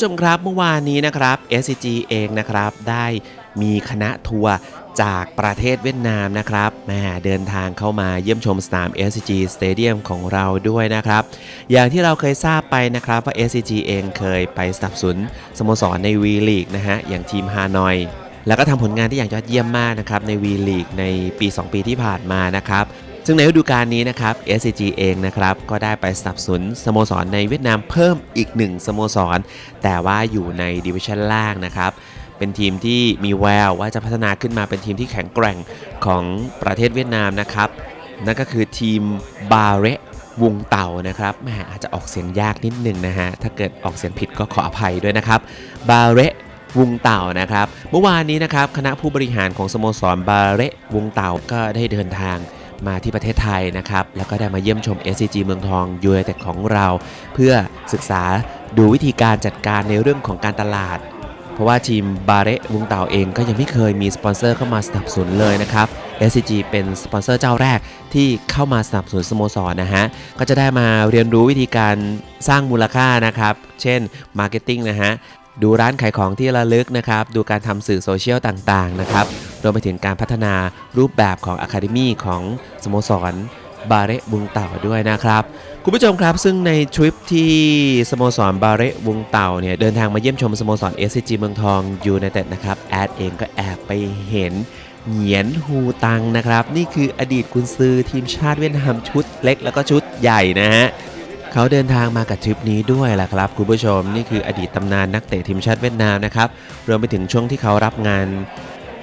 ผู้ชมครับเมื่อวานนี้นะครับ SCG เองนะครับได้มีคณะทัวร์จากประเทศเวียดนามนะครับแม่เดินทางเข้ามาเยี่ยมชมสนาม SCG Stadium ของเราด้วยนะครับ อย่างที่เราเคยทราบไปนะครับว่า SCG เองเคยไปสนับสนุนสโมสรใน V League นะฮะอย่างทีมฮานอยแล้วก็ทำผลงานที่อย่างยอดเยี่ยมมากนะครับใน V League ในปี 2 ปีที่ผ่านมานะครับ ซึ่งในฤดูกาลนี้นะครับ SCG เองนะครับ ก็ได้ไปสนับสนุนสโมสรในเวียดนามเพิ่มอีกหนึ่งสโมสร แต่ว่าอยู่ในดิวิชั่นล่างนะครับเป็นทีมที่มีแววว่าจะพัฒนาขึ้นมาเป็นทีมที่แข็งแกร่งของประเทศเวียดนามนะครับ นั่นก็คือทีมบาเรวงเต่านะครับแหมอาจจะออกเสียงยากนิดหนึ่งนะฮะ ถ้าเกิดออกเสียงผิดก็ขออภัยด้วยนะครับ บาเรวงเต่านะครับ เมื่อวานนี้นะครับ คณะผู้บริหารของสโมสรบาเรวงเต่าก็ได้เดินทาง มาที่ประเทศไทยนะครับ แล้วก็ได้มาเยี่ยมชม SCG เมืองทองยูไนเต็ดของเรา เพื่อศึกษาดูวิธีการจัดการในเรื่องของการตลาด เพราะว่าทีมบาเรวงเต่าเองก็ยังไม่เคยมีสปอนเซอร์เข้ามาสนับสนุนเลยนะครับ SCG เป็นสปอนเซอร์เจ้าแรกที่เข้ามาสนับสนุนสโมสรนะฮะ ก็จะได้มาเรียนรู้วิธีการสร้างมูลค่านะครับ เช่นมาร์เก็ตติ้งนะฮะ ดูร้านขายของที่ระลึกนะครับ ดูการทำสื่อโซเชียลต่างๆนะครับ รวมไปถึงการพัฒนารูปแบบของอะคาเดมีของสโมสรบาเรบุงเต่าด้วยนะครับ คุณผู้ชมครับ ซึ่งในทริปที่สโมสรบาเรบุงเต่าเนี่ย เดินทางมาเยี่ยมชมสโมสร SCG เมืองทองยูไนเต็ดนะครับ แอดเองก็แอบไปเห็นเหงียนฮูตังนะครับ นี่คืออดีตกุนซือทีมชาติเวียดนามชุดเล็กแล้วก็ชุดใหญ่นะฮะ เขาเดินทางมากับทริปนี้ด้วยล่ะครับ คุณผู้ชมนี่คืออดีตตำนานนักเตะทีมชาติเวียดนามนะครับรวมไปถึงช่วงที่เขารับงาน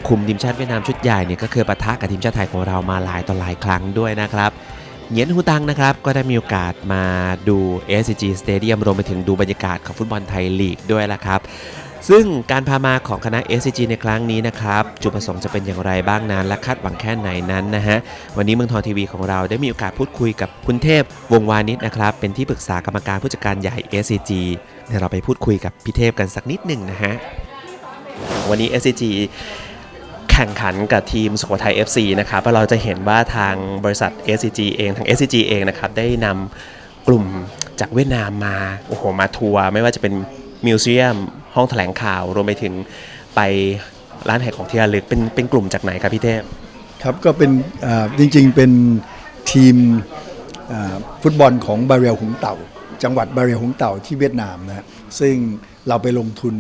คุมทีมชาติเวียดนามชุดใหญ่เนี่ยก็เคยปะทะกับทีมชาติไทยของเรามาหลายต่อหลายครั้งด้วยนะครับเหงียนฮูตังนะครับก็ได้มีโอกาสมาดู SCG Stadium รวมไปถึงดูบรรยากาศของฟุตบอลไทยลีกด้วยล่ะครับ ซึ่งการพามาของคณะ SCG ในครั้งนี้นะครับ จุดประสงค์จะเป็นอย่างไรบ้างนั้น และคาดหวังแค่ไหนนั้นนะฮะ วันนี้เมืองทองทีวีของเราได้มีโอกาสพูดคุยกับคุณเทพวงวานิชนะครับ เป็นที่ปรึกษากรรมการผู้จัดการใหญ่ SCG เดี๋ยวเราไปพูดคุยกับพี่เทพกันสักนิดหนึ่งนะฮะ วันนี้ SCG แข่งขันกับทีมสุโขทัย FC นะครับเราจะเห็นว่าทางบริษัท SCG เองทาง SCG เองนะครับได้นำกลุ่มจากเวียดนามมาโอ้โหมาทัวร์ไม่ว่าจะเป็นมิวเซียม ห้องแถลงข่าวรวมไปถึงไปร้านขายของที่ระลึกเป็นเป็นกลุ่มจากไหนครับพี่เทพครับก็เป็นจริงๆเป็นทีมฟุตบอลของบาเรียลหงเต่า จังหวัดบาเรียลหงเต่าที่เวียดนามนะซึ่งเราไปลงทุน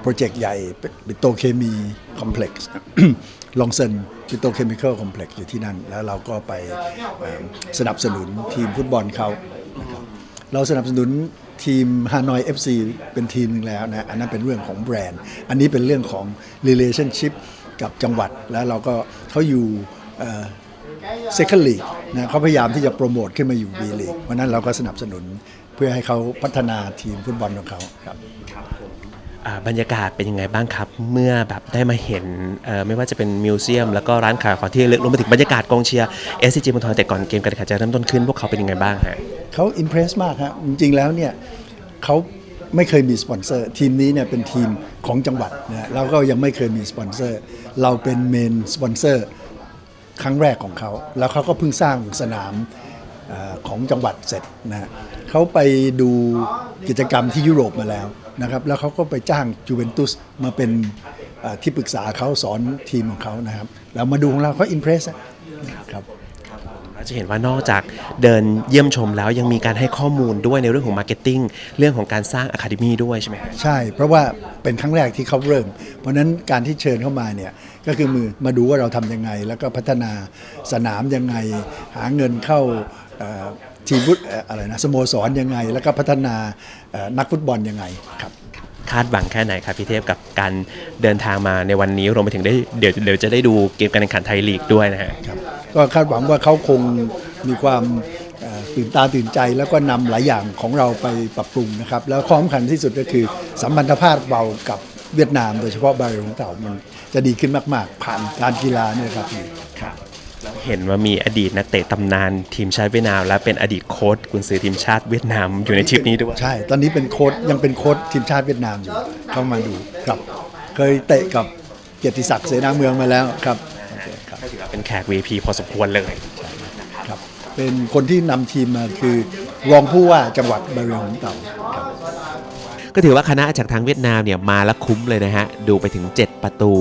โปรเจกต์ใหญ่ปิโตเคมีคอมเพล็กซ์ลองเซนปิโตเคมีคอลคอมเพล็กซ์อยู่ที่นั่น แล้วเราก็ไปสนับสนุนทีมฟุตบอลเขา เราสนับสนุนทีมฮานอย FC เป็นทีมหนึ่งแล้วนะอันนั้นเป็นเรื่องของแบรนด์ อันนี้เป็นเรื่องของ relationship กับจังหวัดแล้วเราก็เขาอยู่เซคันด์ลีกนะเขาพยายามที่จะโปรโมทขึ้นมาอยู่ B league เพราะนั้นเราก็สนับสนุนเพื่อให้เขาพัฒนาทีมฟุตบอลของเขาครับ บรรยากาศเป็นยังไงบ้างครับ เมื่อแบบได้มาเห็นไม่ว่าจะเป็นมิวเซียม แล้วก็ร้านขายของที่ระลึกรวมไปถึงบรรยากาศกองเชียร์ SCG เมืองทองแต่ก่อนเกมการแข่งขันจะเริ่มต้นขึ้นพวกเขาเป็นยังไงบ้างฮะเขาอิมเพรสมากครับจริงๆแล้วเนี่ยเขาไม่เคยมีสปอนเซอร์ ทีมนี้เนี่ยเป็นทีมของจังหวัดนะเราก็ยังไม่เคยมีสปอนเซอร์ เราเป็นเมนสปอนเซอร์ครั้งแรกของเขา แล้วเขาก็เพิ่งสร้างสนาม ของจังหวัดเสร็จนะฮะเขาไปดูกิจกรรมที่ยุโรปมาแล้วนะครับ แล้วเขาก็ไปจ้างจูเวนตุสมาเป็นที่ปรึกษาเขาสอนทีมของเขานะครับ แล้วมาดูของเราเขาอิมเพรสครับ เราจะเห็นว่านอกจากเดินเยี่ยมชมแล้วยังมีการให้ข้อมูลด้วยในเรื่องของมาร์เก็ตติ้งเรื่องของการสร้างอะคาเดมีด้วยใช่ไหมใช่ เพราะว่าเป็นครั้งแรกที่เขาเริ่ม เพราะฉะนั้นการที่เชิญเข้ามาเนี่ยก็คือมือมาดูว่าเราทำยังไง แล้วก็พัฒนาสนามยังไง หาเงินเข้าเอ่อทีมฟุตเอ่ออะไรนะสโมสรยังไง แล้วก็พัฒนาเอ่อนักฟุตบอลยังไงครับ คาดหวังแค่ไหนครับพี่เทพกับการเดินทางมาในวันนี้รวมไปถึงได้เดี๋ยวเดี๋ยวจะได้ดูเกมการแข่งขันไทยลีกด้วยนะฮะ ครับ ก็คาดหวังว่าเขาคงมีความเอ่อตื่นตาตื่นใจแล้วก็นำหลายอย่างของเราไปปรับปรุงนะครับ แล้วข้อสำคัญที่สุดก็คือสัมพันธภาพเรากับเวียดนามโดยเฉพาะบาเรลของเต่ามันจะดีขึ้นมาก ๆ ผ่านการกีฬาเนี่ยครับครับเห็นว่ามีอดีตนักเตะตำนานทีมชาติเวียดนาม และเป็นอดีตโค้ชกุนซือทีมชาติเวียดนามอยู่ในทริปนี้ด้วยใช่ ตอนนี้เป็นโค้ชยังเป็นโค้ชทีมชาติเวียดนามอยู่เข้ามาดูครับ เคยเตะกับเกียรติศักดิ์เสนาเมืองมาแล้วครับโอ เคครับก็ถือว่าเป็นแขก VP พอสมควรเลยครับเป็นคนที่นำทีมมาคือรองผู้ว่าจังหวัดบาเรียของเต่าครับก็ก็ถือว่าคณะจากทางเวียดนามเนี่ยมาแล้วคุ้มเลยนะฮะ ดูไปถึง 7 ประตู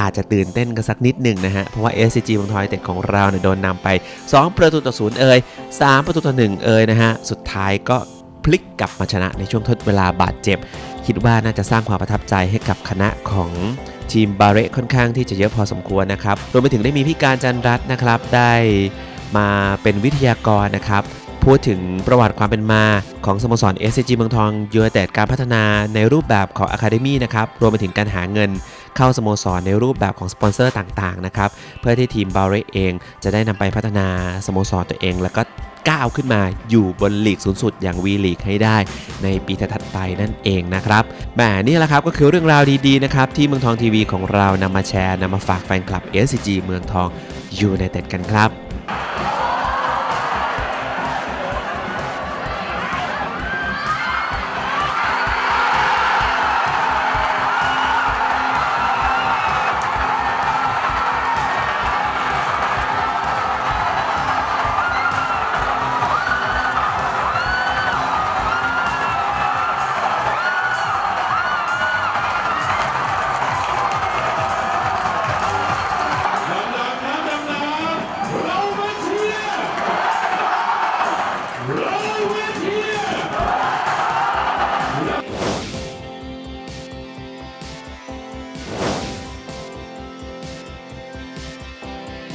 อาจจะตื่นเต้นกันสักนิดหนึ่งนะฮะ เพราะว่า SCG เมืองทองยูไนเต็ดของเราเนี่ยโดนนำไป 2 ประตูต่อศูนย์เอ่ย3 ประตูต่อ 1 เอ่ยนะฮะ สุดท้ายก็พลิกกลับมาชนะในช่วงทดเวลาบาดเจ็บ คิดว่าน่าจะสร้างความประทับใจให้กับคณะของทีมบาเรค่อนข้างที่จะเยอะพอสมควรนะครับรวมไปถึงได้มีพี่การจันรัตน์นะครับ ได้มาเป็นวิทยากรนะครับพูดถึงประวัติความเป็นมาของสโมสร SCG เมืองทองยูไนเต็ดการพัฒนาในรูปแบบของ Academy นะครับ รวมไปถึงการหาเงิน เข้าสโมสรในรูปแบบของสปอนเซอร์ต่างๆนะครับเพื่อที่ทีมบาเรเองจะได้นำไปพัฒนาสโมสรตัวเอง แล้วก็ก้าวขึ้นมาอยู่บนลีกสูงสุดอย่างวีลีกให้ได้ในปีถัดไปนั่นเองนะครับแหมนี่แหละครับก็คือเรื่องราวดีๆนะครับที่เมืองทองทีวีของเรานำมาแชร์นำมาฝากแฟนคลับ SCG เมืองทองยูไนเต็ดกันครับ